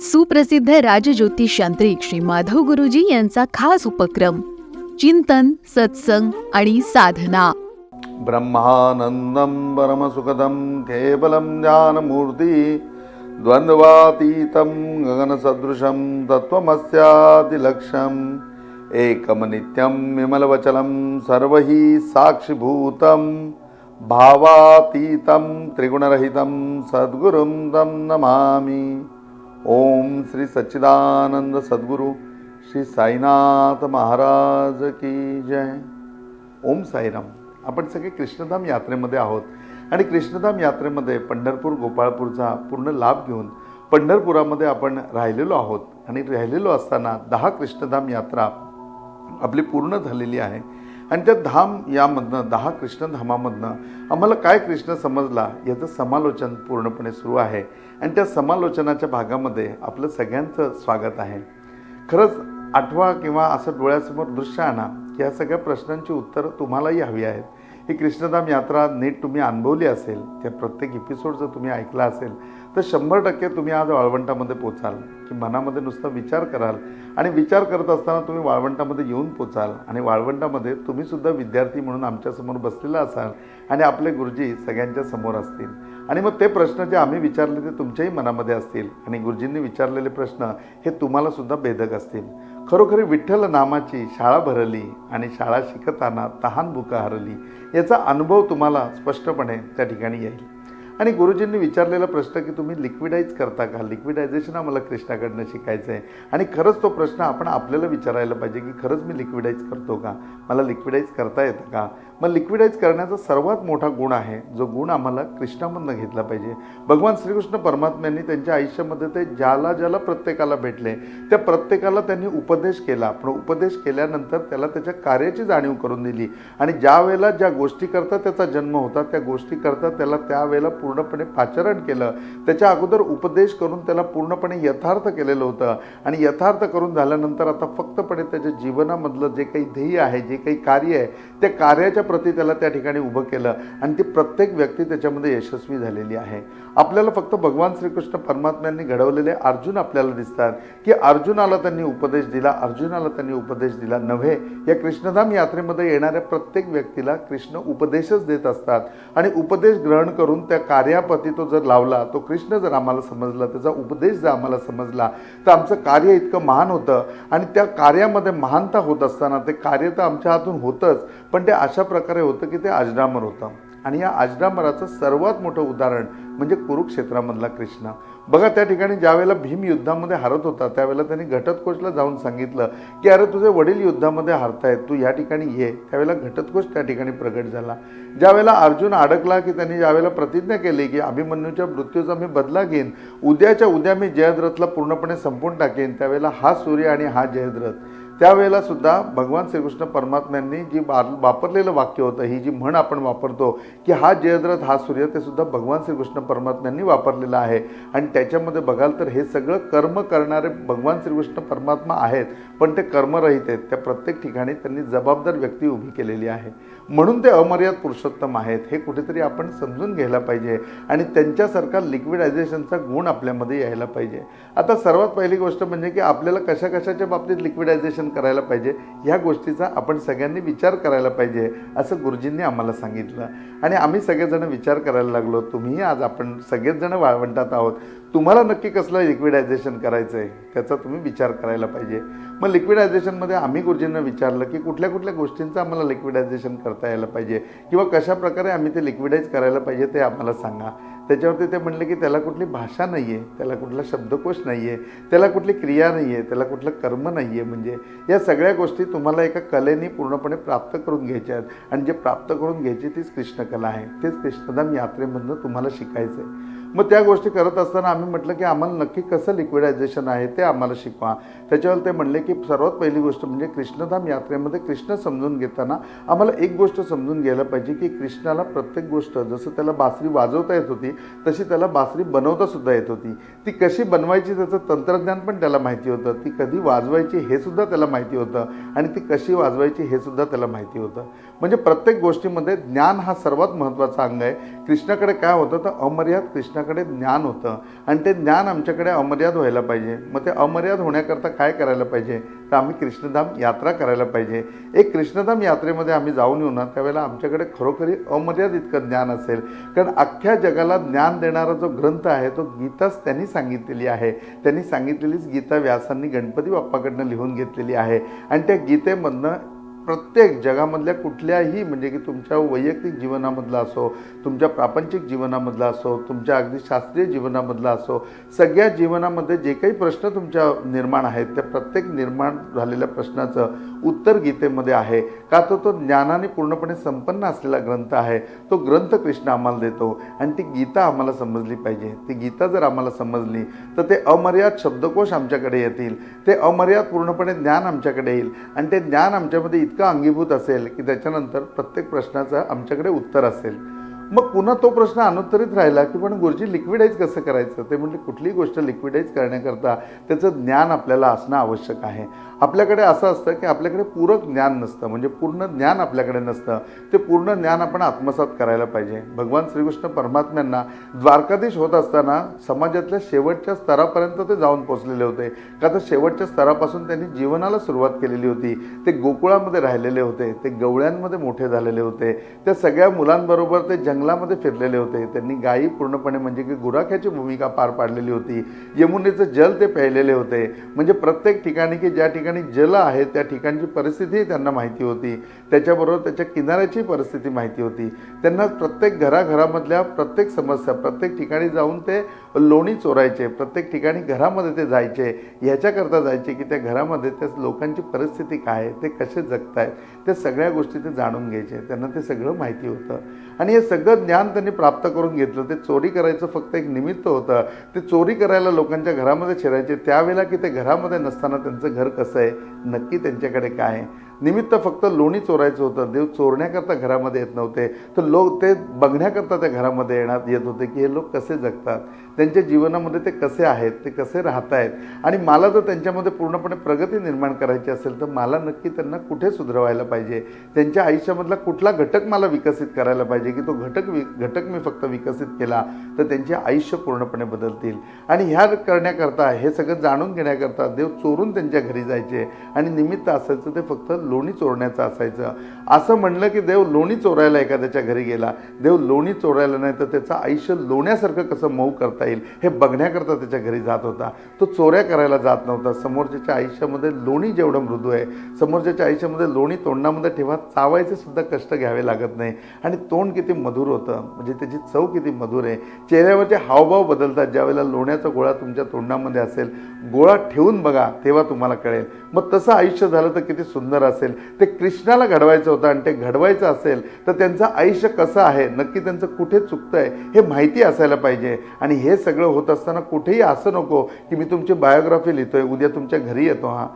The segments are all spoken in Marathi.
सुप्रसिद्ध राजज्योतिष यांत्रिक श्री माधव गुरुजी यांचा खास उपक्रम चिंतन सत्संग आणि साधना. ब्रह्मानन्दं परमसुखदं केवलं ज्ञानमूर्ति द्वन्द्वातीतं गगनसदृशं तत्त्वमस्यादिलक्ष्यम् एकमनित्यं विमलवचलं सर्वहि साक्षिभूतं भावातीतं त्रिगुणरहितं सद्गुरुं तं नमामि। ओम श्री सच्चिदानंद सद्गुरू श्री साईनाथ महाराज की जय. ओम साईराम. आपण सगळे कृष्णधाम यात्रेमध्ये आहोत. आणि कृष्णधाम यात्रेमध्ये पंढरपूर गोपाळपूरचा पूर्ण लाभ घेऊन पंढरपुरामध्ये आपण राहिलेलो आहोत. आणि राहिलेलो असताना दहा कृष्णधाम यात्रा आपली पूर्ण झालेली आहे. आणि त्या धाम यामधनं दहा कृष्णधामामधनं आम्हाला काय कृष्ण समजला याचं समालोचन पूर्णपणे सुरू आहे. आणि त्या समालोचनाच्या भागामध्ये आपलं सगळ्यांचं स्वागत आहे. खरंच आठवा किंवा असं डोळ्यासमोर दृश्य आणा की या सगळ्या प्रश्नांची उत्तरं तुम्हालाही हवी आहेत. ही कृष्णधाम यात्रा नीट तुम्ही अनुभवली असेल त्या प्रत्येक एपिसोड जर तुम्ही ऐकला असेल तर शंभर टक्के तुम्ही आज वाळवंटामध्ये पोचाल की मनामध्ये नुसता विचार कराल आणि विचार करत असताना तुम्ही वाळवंटामध्ये येऊन पोचाल. आणि वाळवंटामध्ये तुम्हीसुद्धा विद्यार्थी म्हणून आमच्यासमोर बसलेला असाल आणि आपले गुरुजी सगळ्यांच्या समोर असतील. आणि मग ते प्रश्न जे आम्ही विचारले ते तुमच्याही मनामध्ये असतील आणि गुरुजींनी विचारलेले प्रश्न हे तुम्हालासुद्धा भेदक असतील. खरोखरी विठ्ठल नामाची शाळा भरली आणि शाळा शिकताना तहान भुका हरली याचा अनुभव तुम्हाला स्पष्टपणे त्या ठिकाणी येईल. आणि गुरुजींनी विचारलेला प्रश्न की तुम्ही लिक्विडाईज करता का? लिक्विडायझेशन आम्हाला कृष्णाकडनं शिकायचं आहे आणि खरंच तो प्रश्न आपण आपल्याला विचारायला पाहिजे की खरंच मी लिक्विडाईज करतो का? मला लिक्विडाईज करता येतं का? मग लिक्विडाईज करण्याचा सर्वात मोठा गुण आहे जो गुण आम्हाला कृष्णामधनं घेतला पाहिजे. भगवान श्रीकृष्ण परमात्म्यांनी त्यांच्या आयुष्यामध्ये ते ज्याला ज्याला प्रत्येकाला भेटले त्या प्रत्येकाला त्यांनी उपदेश केला. पण उपदेश केल्यानंतर त्याला त्याच्या कार्याची जाणीव करून दिली. आणि ज्या वेळेला ज्या गोष्टी करता त्याचा जन्म होता त्या गोष्टी करता त्याला त्यावेळेला पूर्णपणे पाचारण केलं. त्याच्या अगोदर उपदेश करून त्याला पूर्णपणे यथार्थ केलेलं होतं. आणि यथार्थ करून झाल्यानंतर आता फक्तपणे त्याच्या जीवनामधलं जे काही ध्येय आहे जे काही कार्य आहे त्या कार्याच्या प्रति त्याला त्या ठिकाणी उभं केलं. आणि ती प्रत्येक व्यक्ती त्याच्यामध्ये यशस्वी झालेली आहे. आपल्याला फक्त भगवान श्रीकृष्ण परमात्म्यांनी घडवलेले अर्जुन आपल्याला दिसतात की अर्जुनाला त्यांनी उपदेश दिला अर्जुनाला त्यांनी उपदेश दिला नव्हे. या कृष्णधाम यात्रेमध्ये येणाऱ्या प्रत्येक व्यक्तीला कृष्ण उपदेशच देत असतात. आणि उपदेश ग्रहण करून त्या कार्यापती तो जर लावला तो कृष्ण जर आम्हाला समजला त्याचा उपदेश जर आम्हाला समजला तर आमचं कार्य इतकं महान होतं. आणि त्या कार्यामध्ये महानता होत असताना ते कार्य तर आमच्या हातून होतंच पण ते अशा प्रकारे होतं की ते अजरामर होतं. आणि या अजरामराचं सर्वात मोठं उदाहरण म्हणजे कुरुक्षेत्रामधला कृष्ण. बघा त्या ठिकाणी ज्यावेळेला भीम युद्धामध्ये हरत होता त्यावेळेला त्यांनी घटतकोशला जाऊन सांगितलं की अरे तुझे वडील युद्धामध्ये हरतायत तू या ठिकाणी ये. त्यावेळेला घटतकोश त्या ठिकाणी प्रगट झाला. ज्यावेळेला अर्जुन अडकला की त्यांनी ज्यावेळेला प्रतिज्ञा केली की अभिमन्यूच्या मृत्यूचा मी बदला घेईन उद्याच्या उद्या मी जयद्रथला पूर्णपणे संपून टाकेन त्यावेळेला हा सूर्य आणि हा जयद्रथ. त्यावेळेला सुद्धा भगवान श्रीकृष्ण परमात्म्यांनी जी वापरलेलं वाक्य होतं ही जी म्हण आपण वापरतो की हा जयद्रथ हा सूर्य ते सुद्धा भगवान श्रीकृष्ण परमात्म्यांनी वापरलेलं आहे. आणि त्याच्यामध्ये बघाल तर हे सगळं कर्म करणारे भगवान श्रीकृष्ण परमात्मा आहेत पण ते कर्मरहित आहेत. त्या प्रत्येक ठिकाणी त्यांनी जबाबदार व्यक्ती उभी केलेली आहे. म्हणून ते अमर्याद पुरुषोत्तम आहेत हे कुठेतरी आपण समजून घ्यायला पाहिजे आणि त्यांच्यासारखा लिक्विडायझेशनचा गुण आपल्यामध्ये यायला पाहिजे. आता सर्वात पहिली गोष्ट म्हणजे की आपल्याला कशा कशाच्या बाबतीत लिक्विडायझेशन करायला पाहिजे ह्या गोष्टीचा आपण सगळ्यांनी विचार करायला पाहिजे असं गुरुजींनी आम्हाला सांगितलं. आणि आम्ही सगळेजण विचार करायला लागलो तुम्हीही आज आपण सगळेच जण वाळवंटात आहोत तुम्हाला नक्की कसलं लिक्विडायझेशन करायचं आहे त्याचा तुम्ही विचार करायला पाहिजे. मग लिक्विडायझेशनमध्ये आम्ही गुरुजींना विचारलं की कुठल्या कुठल्या गोष्टींचं आम्हाला लिक्विडायझेशन करता यायला पाहिजे किंवा कशा प्रकारे आम्ही ते लिक्विडाईज करायला पाहिजे ते आम्हाला सांगा. त्याच्यावरती ते म्हणले की त्याला कुठली भाषा नाही आहे त्याला कुठला शब्दकोश नाही आहे त्याला कुठली क्रिया नाही आहे त्याला कुठलं कर्म नाही आहे म्हणजे या सगळ्या गोष्टी तुम्हाला एका कलेने पूर्णपणे प्राप्त करून घ्यायच्या आहेत. आणि जे प्राप्त करून घ्यायची तीच कृष्णकला आहे. तेच कृष्णधाम यात्रेमधनं तुम्हाला शिकायचं आहे मग त्या गोष्टी करत असताना आम्ही म्हटलं की आम्हाला नक्की कसं लिक्विडायझेशन आहे ते आम्हाला शिकवा. त्याच्यावर ते म्हणले की सर्वात पहिली गोष्ट म्हणजे कृष्णधाम यात्रेमध्ये कृष्ण समजून घेताना आम्हाला एक गोष्ट समजून घ्यायला पाहिजे की कृष्णाला प्रत्येक गोष्ट जसं त्याला बासरी वाजवता येत होती तशी त्याला बासरी बनवता सुद्धा येत होती. ती कशी बनवायची त्याचं तंत्रज्ञान पण त्याला माहिती होतं. ती कधी वाजवायची हे सुद्धा त्याला माहिती होतं आणि ती कशी वाजवायची हे सुद्धा त्याला माहिती होतं. म्हणजे प्रत्येक गोष्टीमध्ये ज्ञान हा सर्वात महत्त्वाचा अंग आहे. कृष्णाकडे काय होतं तर अमर्याद कृष्णाकडे ज्ञान होतं. आणि ते ज्ञान आमच्याकडे अमर्याद व्हायला पाहिजे. मग ते अमर्याद होण्याकरता काय करायला पाहिजे? तर आम्ही कृष्णधाम यात्रा करायला पाहिजे. एक कृष्णधाम यात्रेमध्ये आम्ही जाऊन येऊ ना त्यावेळेला आमच्याकडे खरोखरी अमर्याद इतकं ज्ञान असेल. कारण अख्ख्या जगाला ज्ञान देणारा जो ग्रंथ आहे तो गीताच त्यांनी सांगितलेली आहे. त्यांनी सांगितलेलीच गीता व्यासांनी गणपती बाप्पाकडनं लिहून घेतलेली आहे. आणि त्या गीतेमधनं प्रत्येक जगामधल्या कुठल्याही म्हणजे की तुमच्या वैयक्तिक जीवनामधला असो तुमच्या प्रापंचिक जीवनामधला असो तुमच्या अगदी शास्त्रीय जीवनामधला असो सगळ्या जीवनामध्ये जे काही प्रश्न तुमच्या निर्माण आहेत त्या प्रत्येक निर्माण झालेल्या प्रश्नाचं उत्तर गीतेमध्ये आहे. का तो तो ज्ञानाने पूर्णपणे संपन्न असलेला ग्रंथ आहे. तो ग्रंथ कृष्ण आम्हाला देतो. आणि ती गीता आम्हाला समजली पाहिजे. ती गीता जर आम्हाला समजली तर ते अमर्याद शब्दकोश आमच्याकडे येतील. ते अमर्याद पूर्णपणे ज्ञान आमच्याकडे येईल. आणि ते ज्ञान आमच्यामध्ये इतकं अंगीभूत असेल की त्याच्यानंतर प्रत्येक प्रश्नाचं आमच्याकडे उत्तर असेल. मग पुन्हा तो प्रश्न अनुत्तरित राहिला की पण गुरुजी लिक्विडाईज कसं करायचं? ते म्हणजे कुठलीही गोष्ट लिक्विडाईज करण्याकरता त्याचं ज्ञान आपल्याला असणं आवश्यक आहे. आपल्याकडे असं असतं की आपल्याकडे पूरक ज्ञान नसतं म्हणजे पूर्ण ज्ञान आपल्याकडे नसतं. ते पूर्ण ज्ञान आपण आत्मसात करायला पाहिजे. भगवान श्रीकृष्ण परमात्म्यांना द्वारकाधीश होत असताना समाजातल्या शेवटच्या स्तरापर्यंत ते जाऊन पोचलेले होते. का तर शेवटच्या स्तरापासून त्यांनी जीवनाला सुरुवात केलेली होती. ते गोकुळामध्ये राहिलेले होते. ते गवळ्यांमध्ये मोठे झालेले होते. त्या सगळ्या मुलांबरोबर ते जंगलामध्ये फिरलेले होते. त्यांनी गायी पूर्णपणे म्हणजे की गुराख्याची भूमिका पार पाडलेली होती. यमुनेचं जल ते प्यायलेले होते. म्हणजे प्रत्येक ठिकाणी की ज्या ठिकाणी जल आहे त्या ठिकाणची परिस्थितीही त्यांना माहिती होती. त्याच्याबरोबर त्याच्या किनाऱ्याची परिस्थिती माहिती होती. त्यांना प्रत्येक घराघरामधल्या प्रत्येक समस्या प्रत्येक ठिकाणी जाऊन ते लोणी चोरायचे प्रत्येक ठिकाणी घरामध्ये ते जायचे ह्याच्याकरता जायचे की त्या घरामध्ये त्या लोकांची परिस्थिती काय आहे ते कसे जगतायत त्या सगळ्या गोष्टी ते जाणून घ्यायचे. त्यांना ते सगळं माहिती होतं. आणि हे सगळं ज्ञान त्यांनी प्राप्त करून घेतलं. ते चोरी करायचं फक्त एक निमित्त होतं. ते चोरी करायला लोकांच्या घरामध्ये शिरायचे. त्यावेळेला की ते घरामध्ये नसताना त्यांचं घर कसं आहे? नक्की त्यांच्याकडे काय आहे? निमित्त फक्त लोणी चोरायचं होतं. देव चोरण्याकरता घरामध्ये येत नव्हते. तर लोक ते बघण्याकरता त्या घरामध्ये येण्यात येत होते की हे लोक कसे जगतात? त्यांच्या जीवनामध्ये ते कसे आहेत? ते कसे राहत आहेत आणि मला जर त्यांच्यामध्ये पूर्णपणे प्रगती निर्माण करायची असेल तर मला नक्की त्यांना कुठे सुधरवायला पाहिजे? त्यांच्या आयुष्यामधला कुठला घटक मला विकसित करायला पाहिजे की तो घटक वि घटक मी फक्त विकसित केला तर त्यांचे आयुष्य पूर्णपणे बदलतील? आणि ह्या करण्याकरता हे सगळं जाणून घेण्याकरता देव चोरून त्यांच्या घरी जायचे. आणि निमित्त असायचं ते फक्त लोणी चोरण्याचं असायचं. असं म्हणलं की देव लोणी चोरायला एखाद्याच्या घरी गेला. देव लोणी चोरायला नाही तर त्याचं आयुष्य लोण्यासारखं कसं मऊ करता येईल हे बघण्याकरता त्याच्या घरी जात होता. तो चोऱ्या करायला जात नव्हता. समोरच्याच्या आयुष्यामध्ये लोणी जेवढं मृदू आहे समोरच्याच्या आयुष्यामध्ये लोणी तोंडामध्ये ठेवा चावायचे सुद्धा कष्ट घ्यावे लागत नाही. आणि तोंड किती मधुर होतं. म्हणजे त्याची चव किती मधुर आहे. चेहऱ्यावरचे हावभाव बदलतात. ज्यावेळेला लोण्याचा गोळा तुमच्या तोंडामध्ये असेल गोळा ठेवून बघा तेव्हा तुम्हाला कळेल. मग तसं आयुष्य झालं तर किती सुंदर असेल. ते कृष्णाला घडवायचं होतं आणि ते घडवायचं असेल तर त्यांचं आयुष्य कसं आहे? नक्की त्यांचं कुठे चुकतं आहे हे माहिती असायला पाहिजे. आणि हे सगळं होत असताना कुठेही असं नको की मी तुमची बायोग्राफी लिहितोय उद्या तुमच्या घरी येतो हा.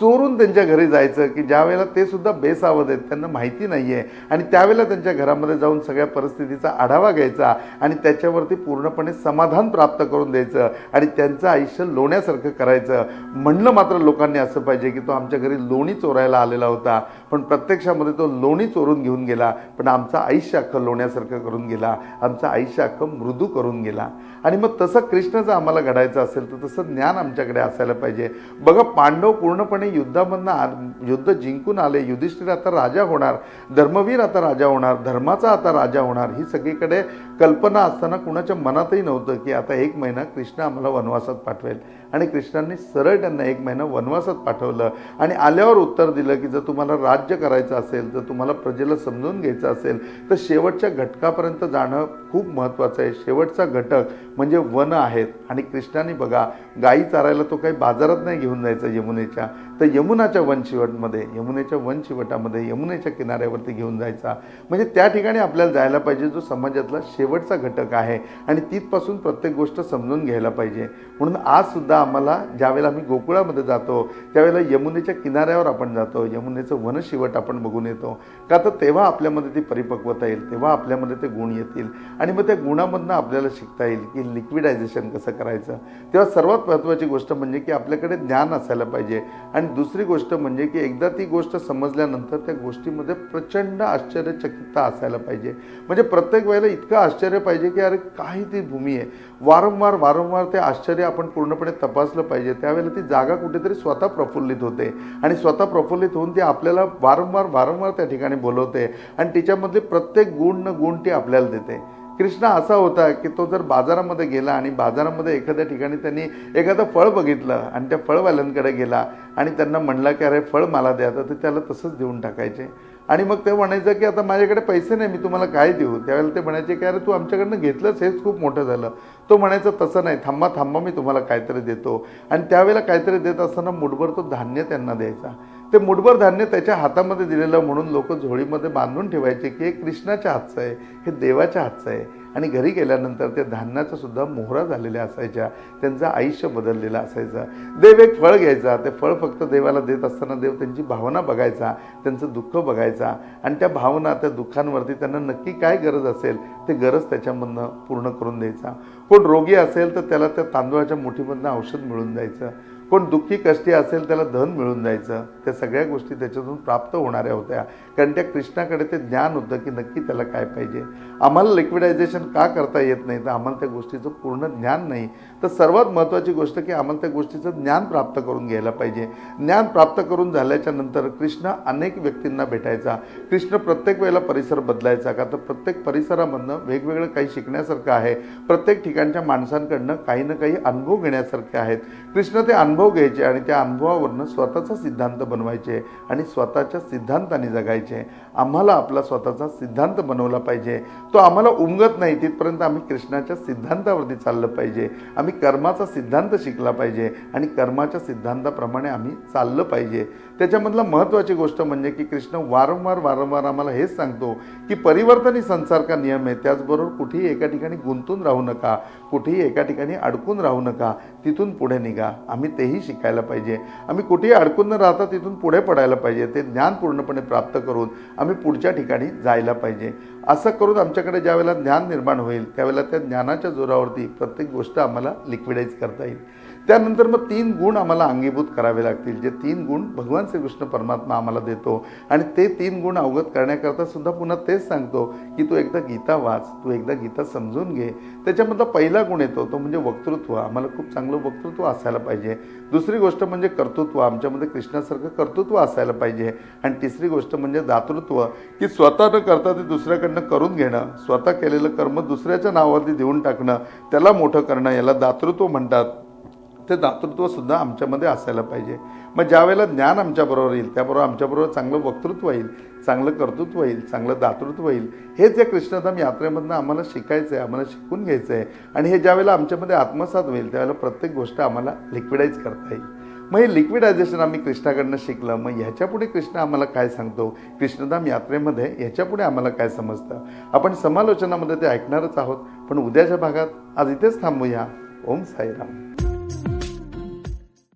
चोरून त्यांच्या घरी जायचं की ज्या वेळेला ते सुद्धा बेसावध आहेत त्यांना माहिती नाही आहे आणि त्यावेळेला त्यांच्या घरामध्ये जाऊन सगळ्या परिस्थितीचा आढावा घ्यायचा आणि त्याच्यावरती पूर्णपणे समाधान प्राप्त करून द्यायचं आणि त्यांचं आयुष्य लोण्यासारखं करायचं. म्हणलं मात्र लोकांनी असं पाहिजे की तो आमच्या घरी लोणी चोरायला आलेला होता. पण प्रत्यक्षामध्ये तो लोणी चोरून घेऊन गेला. पण आमचं आयुष्य अख्खं लोण्यासारखं करून गेला. आमचं आयुष्य अख्खं मृदू करून गेला. आणि मग तसं कृष्णाचं आम्हाला घडायचं असेल तर तसं ज्ञान आमच्याकडे असायला पाहिजे. बघा पांडव पूर्णपणे युद्धामधनं आ युद्ध जिंकून आले. युधिष्ठिर आता राजा होणार धर्मवीर आता राजा होणार धर्माचा आता राजा होणार ही सगळीकडे कल्पना असताना कुणाच्या मनातही नव्हतं की आता एक महिना कृष्ण आम्हाला वनवासात पाठवेल. आणि कृष्णांनी सरळ त्यांना एक महिना वनवासात पाठवलं. आणि आल्यावर उत्तर दिलं की जर तुम्हाला राज्य करायचं असेल जर तुम्हाला प्रजेला समजून घ्यायचं असेल तर शेवटच्या घटकापर्यंत जाणं खूप महत्त्वाचं आहे. शेवटचा घटक म्हणजे वन आहेत. आणि कृष्णाने बघा गायी चारायला तो काही बाजारात नाही घेऊन जायचा यमुनेच्या. तर यमुनाच्या वनशिवटमध्ये यमुनेच्या वनशिवटामध्ये यमुनेच्या किनाऱ्यावरती घेऊन जायचा. म्हणजे त्या ठिकाणी आपल्याला जायला पाहिजे जो समाजातला शेवटचा घटक आहे. आणि तिथपासून प्रत्येक गोष्ट समजून घ्यायला पाहिजे. म्हणून आजसुद्धा आम्हाला ज्यावेळेला आम्ही गोकुळामध्ये जातो त्यावेळेला यमुनेच्या किनाऱ्यावर आपण जातो यमुनेचं वनशिवट आपण बघून येतो. का तर तेव्हा आपल्यामध्ये ती परिपक्वता येईल तेव्हा आपल्यामध्ये ते गुण येतील. आणि मग त्या गुणामधनं आपल्याला शिकता येईल की लिक्विडायझेशन कसं करायचं. तेव्हा सर्वात महत्त्वाची गोष्ट म्हणजे की आपल्याकडे ज्ञान असायला पाहिजे. आणि आणि दुसरी गोष्ट म्हणजे की एकदा ती गोष्ट समजल्यानंतर त्या गोष्टीमध्ये प्रचंड आश्चर्यचकितता असायला पाहिजे. म्हणजे प्रत्येक वेळेला इतकं आश्चर्य पाहिजे की अरे काही ती भूमी आहे? वारंवार वारंवार ते आश्चर्य आपण पूर्णपणे तपासलं पाहिजे. त्यावेळेला ती जागा कुठेतरी स्वतः प्रफुल्लित होते. आणि स्वतः प्रफुल्लित होऊन ती आपल्याला वारंवार वारंवार त्या ठिकाणी बोलवते आणि तिच्यामधले प्रत्येक गुण न गुण ती आपल्याला देते. कृष्णा असा होता की तो जर बाजारामध्ये गेला आणि बाजारामध्ये एखाद्या ठिकाणी त्यांनी एखादं फळ बघितलं आणि त्या फळवाल्यांकडे गेला आणि त्यांना म्हणला की अरे फळ मला द्या. तर ते त्याला तसंच देऊन टाकायचे. आणि मग ते म्हणायचं की आता माझ्याकडे पैसे नाही मी तुम्हाला काय देऊ? त्यावेळेला ते म्हणायचे की अरे तू आमच्याकडनं घेतलंच हेच खूप मोठं झालं. तो म्हणायचा तसं नाही थांबा थांबा मी तुम्हाला काहीतरी देतो. आणि त्यावेळेला काहीतरी देत असताना मुठभर तो धान्य त्यांना द्यायचा. ते मुठभर धान्य त्याच्या हातामध्ये दिलेलं म्हणून लोक झोळीमध्ये बांधून ठेवायचे की हे कृष्णाच्या हातचं आहे हे देवाच्या हातचं आहे. आणि घरी गेल्यानंतर ते धान्याचा सुद्धा मोहरा झालेल्या असायच्या त्यांचं आयुष्य बदललेलं असायचं. देव एक फळ घ्यायचा ते फळ फक्त देवाला देत असताना देव त्यांची भावना बघायचा त्यांचं दुःख बघायचा. आणि त्या भावना त्या दुःखांवरती त्यांना नक्की काय गरज असेल ते गरज त्याच्यामधनं पूर्ण करून द्यायचा. कोण रोगी असेल तर त्याला त्या तांदूळाच्या मुठीमधनं औषध मिळून जायचं कोण दुःखी कष्टी असेल त्याला धन मिळून जायचं त्या सगळ्या गोष्टी त्याच्यातून प्राप्त होणाऱ्या होत्या. कारण त्या कृष्णाकडे ते ज्ञान होतं की नक्की त्याला काय पाहिजे. आम्हाला लिक्विडायझेशन का करता येत नाही? तर आम्हाला त्या गोष्टीचं पूर्ण ज्ञान नाही. तर सर्वात महत्त्वाची गोष्ट की आम्हाला त्या गोष्टीचं ज्ञान प्राप्त करून घ्यायला पाहिजे. ज्ञान प्राप्त करून झाल्याच्यानंतर कृष्ण अनेक व्यक्तींना भेटायचा. कृष्ण प्रत्येक वेळेला परिसर बदलायचा का? तर प्रत्येक परिसरामधनं वेगवेगळं काही शिकण्यासारखं आहे. प्रत्येक ठिकाणच्या माणसांकडनं काही ना काही अनुभव घेण्यासारखे आहेत. कृष्ण ते अनुभव घ्यायचे आणि त्या अनुभवावरनं स्वतःचा सिद्धांत बनवायचे आणि स्वतःच्या सिद्धांताने जगायचे. आम्हाला आपला स्वतःचा सिद्धांत बनवला पाहिजे. तो आम्हाला उमगत नाही तिथपर्यंत आम्ही कृष्णाच्या सिद्धांतावरती चाललं पाहिजे. आम्ही कर्माचा सिद्धांत शिकला पाहिजे आणि कर्माच्या सिद्धांताप्रमाणे आम्ही चाललं पाहिजे. त्याच्यामधला महत्त्वाची गोष्ट म्हणजे की कृष्ण वारंवार वारंवार आम्हाला हेच सांगतो की परिवर्तन ही संसार का नियम आहे? त्याचबरोबर कुठेही एका ठिकाणी गुंतून राहू नका. कुठेही एका ठिकाणी अडकून राहू नका. तिथून पुढे निघा. आम्ही तेही शिकायला पाहिजे. आम्ही कुठेही अडकून न राहता तिथून पुढे पडायला पाहिजे. ते ज्ञान पूर्णपणे प्राप्त करून आम्ही पुढच्या ठिकाणी जायला पाहिजे. असं करून आमच्याकडे ज्यावेळेला ज्ञान निर्माण होईल त्यावेळेला त्या ज्ञानाच्या जोरावरती प्रत्येक गोष्ट आम्हाला लिक्विडाईज करता येईल. त्यानंतर मग तीन गुण आम्हाला अंगीभूत करावे लागतील. जे तीन गुण भगवान श्रीकृष्ण परमात्मा आम्हाला देतो आणि ते तीन गुण अवगत करण्याकरता सुद्धा पुन्हा तेच सांगतो की तू एकदा गीता वाच तू एकदा गीता समजून घे. त्याच्यामधला पहिला गुण येतो तो म्हणजे वक्तृत्व. आम्हाला खूप चांगलं वक्तृत्व असायला पाहिजे. दुसरी गोष्ट म्हणजे कर्तृत्व. आमच्यामध्ये कृष्णासारखं कर्तृत्व असायला पाहिजे. आणि तिसरी गोष्ट म्हणजे दातृत्व. की स्वतः न करता ते दुसऱ्याकडनं करून घेणं स्वतः केलेलं कर्म दुसऱ्याच्या नावावरती देऊन टाकणं त्याला मोठं करणं याला दातृत्व म्हणतात. ते दातृत्वसुद्धा आमच्यामध्ये असायला पाहिजे. मग ज्यावेळेला ज्ञान आमच्याबरोबर येईल त्याबरोबर आमच्याबरोबर चांगलं वक्तृत्व येईल चांगलं कर्तृत्व येईल चांगलं दातृत्व येईल हेच या कृष्णधाम यात्रेमधनं आम्हाला शिकायचं आहे आम्हाला शिकून घ्यायचं आहे आणि हे ज्यावेळेला आमच्यामध्ये आत्मसात होईल त्यावेळेला प्रत्येक गोष्ट आम्हाला लिक्विडाईज करता येईल. मग हे लिक्विडायझेशन आम्ही कृष्णाकडनं शिकलं. मग ह्याच्यापुढे कृष्ण आम्हाला काय सांगतो? कृष्णधाम यात्रेमध्ये ह्याच्यापुढे आम्हाला काय समजतं? आपण समालोचनामध्ये ते ऐकणारच आहोत पण उद्याच्या भागात आज इथेच थांबूया. ओम साईराम.